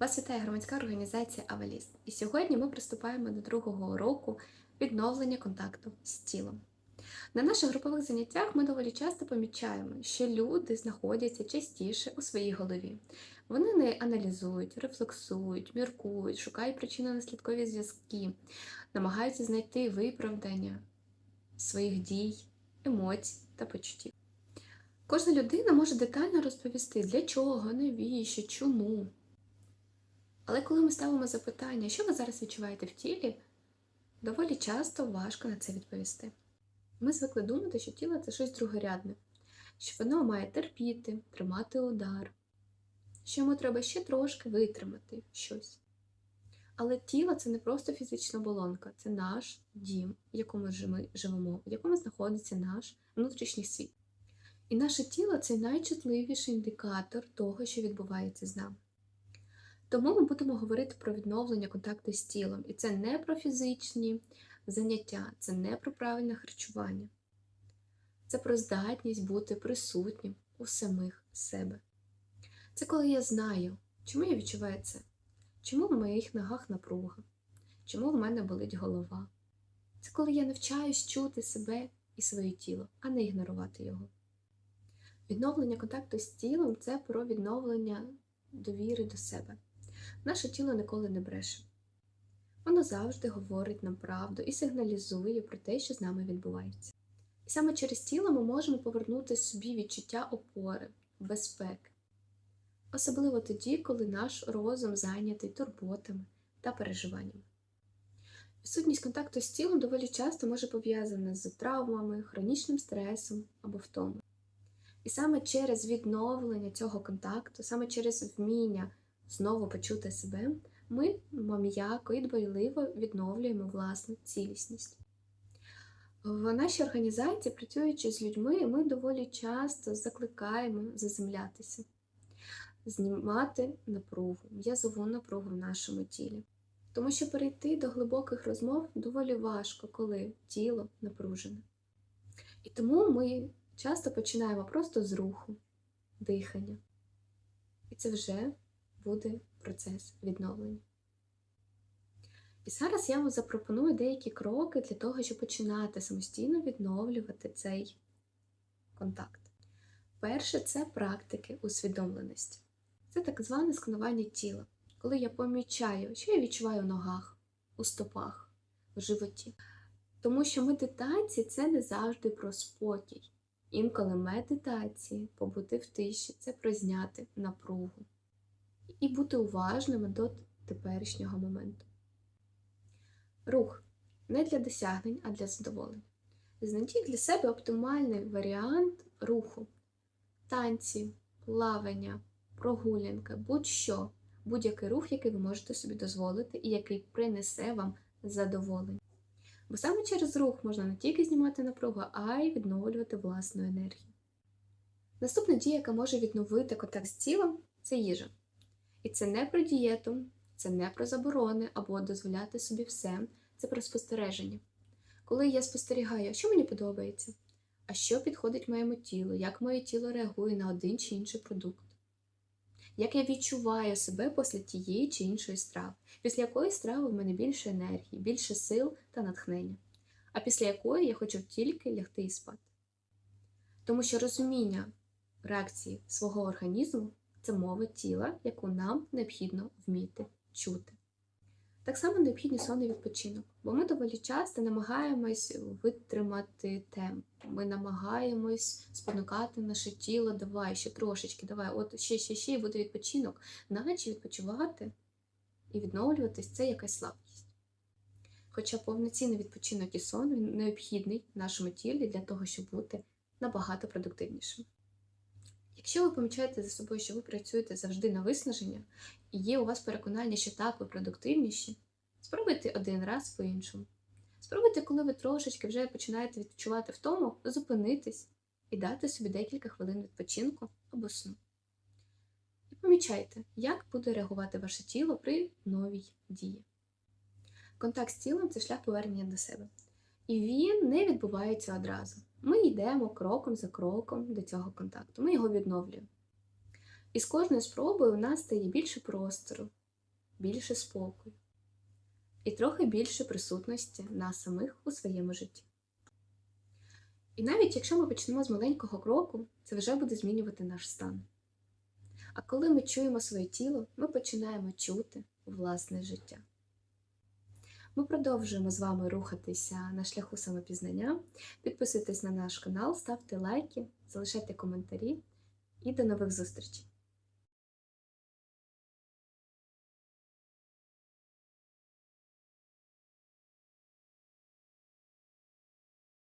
Вас вітає громадська організація Аваліст. І сьогодні ми приступаємо до другого уроку відновлення контакту з тілом. На наших групових заняттях ми доволі часто помічаємо, що люди знаходяться частіше у своїй голові. Вони не аналізують, рефлексують, міркують, шукають причинно-наслідкові зв'язки, намагаються знайти виправдання своїх дій, емоцій та почуттів. Кожна людина може детально розповісти, для чого, навіщо, чому. Але коли ми ставимо запитання, що ви зараз відчуваєте в тілі, доволі часто важко на це відповісти. Ми звикли думати, що тіло це щось другорядне, що воно має терпіти, тримати удар, що йому треба ще трошки витримати щось. Але тіло це не просто фізична оболонка, це наш дім, в якому ми живемо, в якому знаходиться наш внутрішній світ. І наше тіло це найчутливіший індикатор того, що відбувається з нами. Тому ми будемо говорити про відновлення контакту з тілом. І це не про фізичні заняття, це не про правильне харчування. Це про здатність бути присутнім у самих себе. Це коли я знаю, чому я відчуваю це, чому в моїх ногах напруга, чому в мене болить голова. Це коли я навчаюсь чути себе і своє тіло, а не ігнорувати його. Відновлення контакту з тілом це про відновлення довіри до себе. Наше тіло ніколи не бреше. Воно завжди говорить нам правду і сигналізує про те, що з нами відбувається. І саме через тіло ми можемо повернути собі відчуття опори, безпеки. Особливо тоді, коли наш розум зайнятий турботами та переживаннями. Відсутність контакту з тілом доволі часто може пов'язана з травмами, хронічним стресом або втомою. І саме через відновлення цього контакту, саме через вміння знову почути себе, ми м'яко і дбайливо відновлюємо власну цілісність. В нашій організації, працюючи з людьми, ми доволі часто закликаємо заземлятися, знімати напругу, м'язову напругу в нашому тілі. Тому що перейти до глибоких розмов доволі важко, коли тіло напружене. І тому ми часто починаємо просто з руху, дихання. І це вже буде процес відновлення. І зараз я вам запропоную деякі кроки для того, щоб починати самостійно відновлювати цей контакт. Перше це практики усвідомленості. Це так зване сканування тіла, коли я помічаю, що я відчуваю в ногах, у стопах, в животі. Тому що медитація це не завжди про спокій. Інколи медитації, побути в тиші це про зняти напругу і бути уважними до теперішнього моменту. Рух не для досягнень, а для задоволення. Знайдіть для себе оптимальний варіант руху, танці, плавання, прогулянка, будь-що, будь-який рух, який ви можете собі дозволити і який принесе вам задоволення. Бо саме через рух можна не тільки знімати напругу, а й відновлювати власну енергію. Наступна дія, яка може відновити контакт з тілом, це їжа. І це не про дієту, це не про заборони або дозволяти собі все, це про спостереження. Коли я спостерігаю, що мені подобається, а що підходить моєму тілу, як моє тіло реагує на один чи інший продукт, як я відчуваю себе після тієї чи іншої страви, після якої страви в мене більше енергії, більше сил та натхнення, а після якої я хочу тільки лягти і спати. Тому що розуміння реакції свого організму це мова тіла, яку нам необхідно вміти чути. Так само необхідний сон і відпочинок, бо ми доволі часто намагаємось витримати темп. Ми намагаємось спонукати наше тіло, давай ще трошечки, давай, от ще, ще, ще і буде відпочинок, наче відпочивати і відновлюватись це якась слабкість. Хоча повноцінний відпочинок і сон він необхідний нашому тілі для того, щоб бути набагато продуктивнішим. Якщо ви помічаєте за собою, що ви працюєте завжди на виснаження, і є у вас переконання, що так ви продуктивніші, спробуйте один раз по-іншому. Спробуйте, коли ви трошечки вже починаєте відчувати втому, зупинитись і дати собі декілька хвилин відпочинку або сну. І помічайте, як буде реагувати ваше тіло при новій дії. Контакт з тілом це шлях повернення до себе. І він не відбувається одразу. Ми йдемо кроком за кроком до цього контакту, ми його відновлюємо. І з кожною спробою у нас стає більше простору, більше спокою і трохи більше присутності нас самих у своєму житті. І навіть якщо ми почнемо з маленького кроку, це вже буде змінювати наш стан. А коли ми чуємо своє тіло, ми починаємо чути власне життя. Ми продовжуємо з вами рухатися на шляху самопізнання. Підписуйтесь на наш канал, ставте лайки, залишайте коментарі і до нових зустрічей!